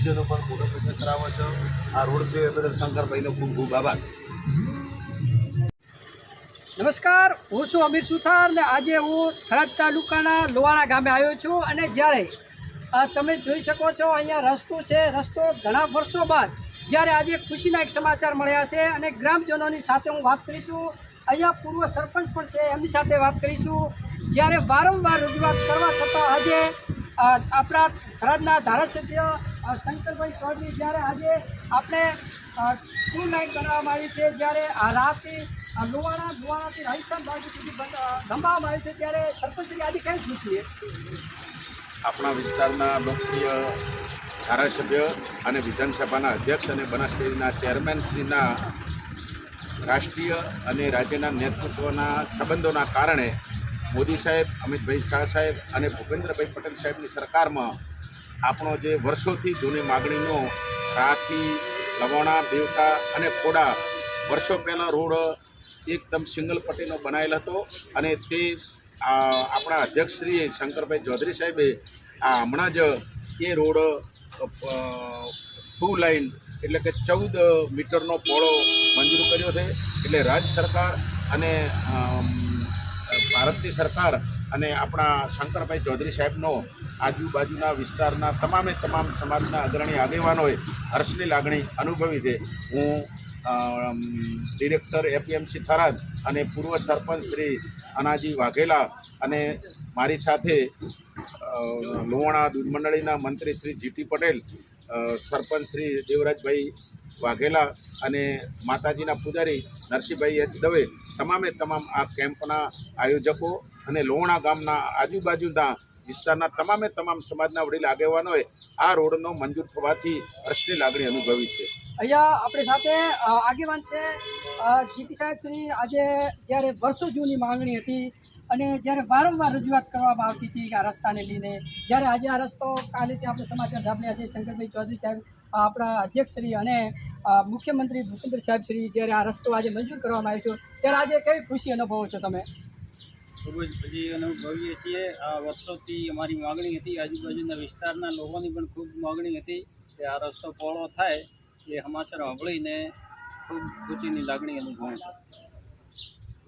બીજોનો પણ મોટો પ્રયત્ન કરાવો છો. આ રોડ પે બદલ શંકરભાઈનો ખૂબ ખૂબ આભાર. નમસ્કાર, હું છું અમીર સુથાર ને આજે હું થરાદ તાલુકાના લોવાણા ગામે આવ્યો છું અને જ્યારે તમે જોઈ શકો છો અહીંયા રસ્તો છે. રસ્તો ઘણા વર્ષો બાદ જ્યારે આજે ખુશીના એક સમાચાર મળ્યા છે અને ગ્રામજનોની સાથે હું વાત કરીશું. અહીંયા પૂર્વ સરપંચ પણ છે, એમની સાથે વાત કરીશું. જ્યારે વારંવાર રજૂઆત કરવા છતાં આજે આપણા થરાદના ધારાસભ્ય શંકરભાઈ ચૌધરી જ્યારે આજે આપણે ટુ લાઈન બનાવવામાં આવી છે જ્યારે આ રાતથી આ લુવાણા ધુવાણાથી રાજસ્થાન બાજુ સુધી અ, આવી છે ત્યારે સરપંચની આજે કંઈ છે? આપણા વિસ્તારના લોકપ્રિય ધારાસભ્ય અને વિધાનસભાના અધ્યક્ષ અને બનાસડેરીના ચેરમેનશ્રીના રાષ્ટ્રીય અને રાજ્યના નેતૃત્વના સંબંધોના કારણે મોદી સાહેબ અમિતભાઈ શાહ સાહેબ અને ભૂપેન્દ્રભાઈ પટેલ સાહેબની સરકારમાં આપણો જે વર્ષોથી જૂની માગણીનો રાથી લવાણા, દેવતા અને ખોડા વર્ષો પહેલાં રોડ એકદમ સિંગલ પટ્ટીનો બનાવેલ હતો અને તે આપણા અધ્યક્ષશ્રીએ શંકરભાઈ ચૌધરી સાહેબે આ હમણાં જ એ રોડ ટુ લાઇન એટલે કે ચૌદ મીટરનો પોળો મંજૂર કર્યો છે. એટલે રાજ્ય સરકાર અને ભારતની સરકાર અને આપણા શંકરભાઈ ચૌધરી સાહેબનો આજુબાજુના વિસ્તારના તમામે તમામ સમાજના અગ્રણી આગેવાનોએ હર્ષની લાગણી અનુભવી છે. હું ડિરેક્ટર એપીએમસી થરાદ અને પૂર્વ સરપંચ શ્રી અનાજી વાઘેલા અને મારી સાથે અ, દૂધમંડળીના દૂધ મંડળીના મંત્રી શ્રી જીટી પટેલ સરપંચ શ્રી દેવરાજભાઈ વાઘેલા અને માતાજીના પૂજારી નરસિંહભાઈ દવે તમામે તમામ આ કેમ્પના આયોજકો અને લોણા ગામના આજુબાજુના વિસ્તારના તમામે તમામ સમાજના વડીલ આગેવાનોએ આ રોડનો મંજૂર થવાથી હર્ષની લાગણી અનુભવી છે. અહીંયા આપણી સાથે આગેવાન છે જીપી સાહેબ શ્રી. આજે જ્યારે વર્ષો જૂની માંગણી હતી અને જ્યારે વારંવાર રજૂઆત કરવામાં આવતી હતી કે આ રસ્તાને લઈને, જ્યારે આજે આ રસ્તો કાલે ત્યાં આપણે સમાચાર સાંભળ્યા છે, શંકરભાઈ ચૌધરી સાહેબ આપણા અધ્યક્ષ શ્રી અને મુખ્યમંત્રી ભૂપેન્દ્ર સાહેબ શ્રી, જ્યારે આ રસ્તો આજે મંજૂર કરવામાં આવ્યો છે, ત્યારે આજે કેવી ખુશી અનુભવો છો તમે? ખૂબ જ પછી અનુભવીએ છીએ. આ વર્ષોથી અમારી માગણી હતી, આજુબાજુના વિસ્તારના લોકોની પણ ખૂબ માગણી હતી કે આ રસ્તો પહોળો થાય. એ સમાચાર સાંભળીને ખૂબ ખુશીની લાગણી અનુભવું છું.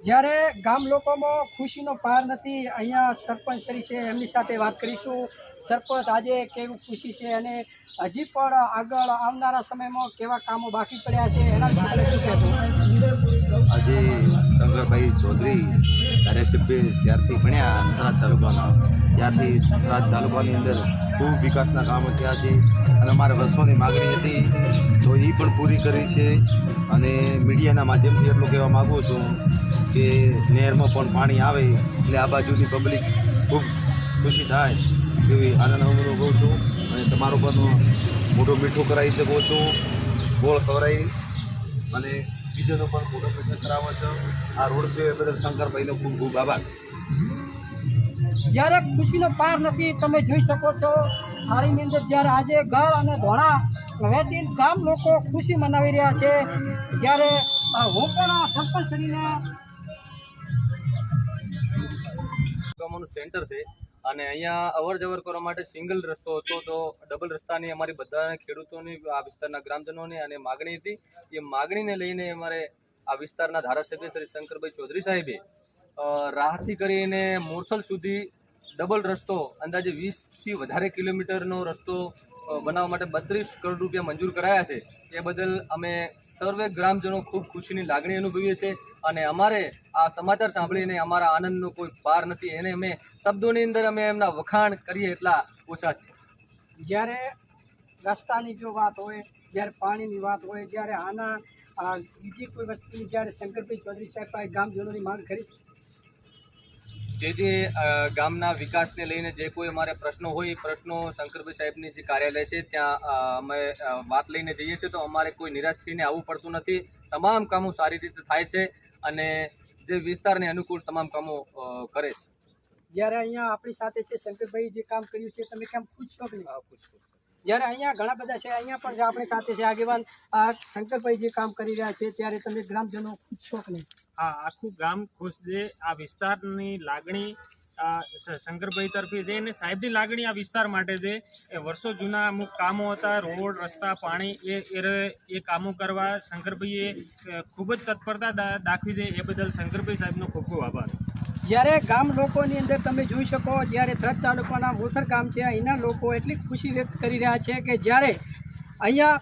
જ્યારે ગામ લોકોમાં ખુશીનો પાર નથી, અહીંયા સરપંચ શ્રી છે, એમની સાથે વાત કરીશું. સરપંચ આજે કેવું ખુશી છે અને હજી પણ આગળ આવનારા સમયમાં કેવા કામો બાકી પડ્યા છે, એના વિશે શું કહેશો? આજે શંકરભાઈ ચૌધરી ધારાસભ્ય જ્યારથી ભણ્યા થરાદ તાલુકાના, ત્યારથી થરાદ તાલુકાની અંદર ખૂબ વિકાસના કામો થયા છે અને અમારે વર્ષોની માગણી હતી તો એ પણ પૂરી કરી છે અને મીડિયાના માધ્યમથી એટલું કહેવા માગું છું કે નહેરમાં પણ પાણી આવે એટલે આ બાજુની પબ્લિક ખૂબ ખુશી થાય એવી આનંદ અનુભવું છું અને તમારો પણ મોટો મીઠું કરાવી શકો છો ગોળ ખવડાવી અને બીજાનો પણ મોટો પ્રયત્ન કરાવો છો. આ રોડ પે બદલ શંકરભાઈનો ખૂબ ખૂબ આભાર. જ્યારે ખુશીનો પાર નથી, તમે જોઈ શકો છો, થાળીની અંદર જ્યારે આજે ગળ અને ધોળા વહેતી ગામ લોકો ખુશી મનાવી રહ્યા છે. જ્યારે હું પણ આ સરપંચ શ્રીને ગામોનું સેન્ટર છે. અને અહીંયા અવર જવર કરવા માટે સિંગલ રસ્તો હતો તો ડબલ રસ્તાની અમારી બધા ખેડૂતોની, આ વિસ્તારના ગ્રામજનોની અને માગણી હતી. એ માગણીને લઈને અમારે આ વિસ્તારના ધારાસભ્ય શ્રી શંકરભાઈ ચૌધરી સાહેબે રાહથી કરીને મોરથલ સુધી ડબલ રસ્તો, અંદાજે વીસથી વધારે કિલોમીટરનો રસ્તો બનાવવા માટે બત્રીસ કરોડ રૂપિયા મંજૂર કરાયા છે. એ બદલ અમે સર્વે ગ્રામજનો ખૂબ ખુશીની લાગણી અનુભવીએ છીએ અને અમારે આ સમાચાર સાંભળીને અમારા આનંદનો કોઈ પાર નથી. એને અમે શબ્દોની અંદર અમે એમના વખાણ કરીએ એટલા ઓછા છે જ્યારે રસ્તાની જો વાત હોય, જ્યારે પાણીની વાત હોય, જ્યારે આના બીજી કોઈ વસ્તુની જ્યારે શંકરભાઈ ચૌધરી સાહેબ પાસે ગામજનોની માંગ કરી જે જે ગામના વિકાસને લઈને જે કોઈ અમારે પ્રશ્નો હોય એ પ્રશ્નો શંકરભાઈ સાહેબની જે કાર્યાલય છે ત્યાં અમે વાત લઈને જઈએ છીએ. તો અમારે કોઈ નિરાશ થઈને આવવું પડતું નથી. તમામ કામો સારી રીતે થાય છે અને જે વિસ્તારને અનુકૂળ તમામ કામો કરે છે. જ્યારે અહીંયા આપણી સાથે છે શંકરભાઈ જે કામ કર્યું છે તમે કેમ ખુશ છો કે ખુશ જ્યારે અહીંયા ઘણા બધા છે અહીંયા પણ આપણી સાથે છે આગેવાન આ શંકરભાઈ જે કામ કરી રહ્યા છે ત્યારે તમે ગ્રામજનો ખુશ છો કે નહીં? આ આખું ગામ ખુશ છે. આ વિસ્તારની લાગણી શંકરભાઈ તરફી છે અને સાહેબની લાગણી આ વિસ્તાર માટે છે. એ વર્ષો જૂના અમુક કામો હતા, રોડ, રસ્તા, પાણી, એ એ કામો કરવા શંકરભાઈએ ખૂબ જ તત્પરતા દાખવી છે. એ બદલ શંકરભાઈ સાહેબનો ખૂબ ખૂબ આભાર. જ્યારે ગામ લોકોની અંદર તમે જોઈ શકો જ્યારે ધ્રજ તાલુકાના મોથર ગામ છે. અહીંના લોકો એટલી ખુશી વ્યક્ત કરી રહ્યા છે કે જ્યારે અહીંયા,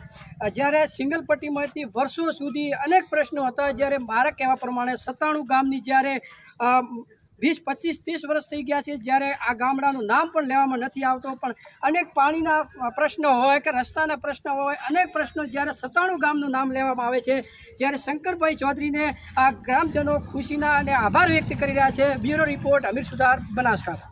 જ્યારે સિંગલ પટ્ટીમાંથી વર્ષો સુધી અનેક પ્રશ્નો હતા, જ્યારે મારા કહેવા પ્રમાણે સત્તાણું ગામની જ્યારે વીસ, પચીસ, ત્રીસ વર્ષ થઈ ગયા છે, જ્યારે આ ગામડાનું નામ પણ લેવામાં નથી આવતો, પણ અનેક પાણીના પ્રશ્નો હોય કે રસ્તાના પ્રશ્નો હોય, અનેક પ્રશ્નો જ્યારે સત્તાણું ગામનું નામ લેવામાં આવે છે, જ્યારે શંકરભાઈ ચૌધરીને આ ગ્રામજનો ખુશીના અને આભાર વ્યક્ત કરી રહ્યા છે. બ્યુરો રિપોર્ટ, અમીર સુધાર, બનાસકાંઠા.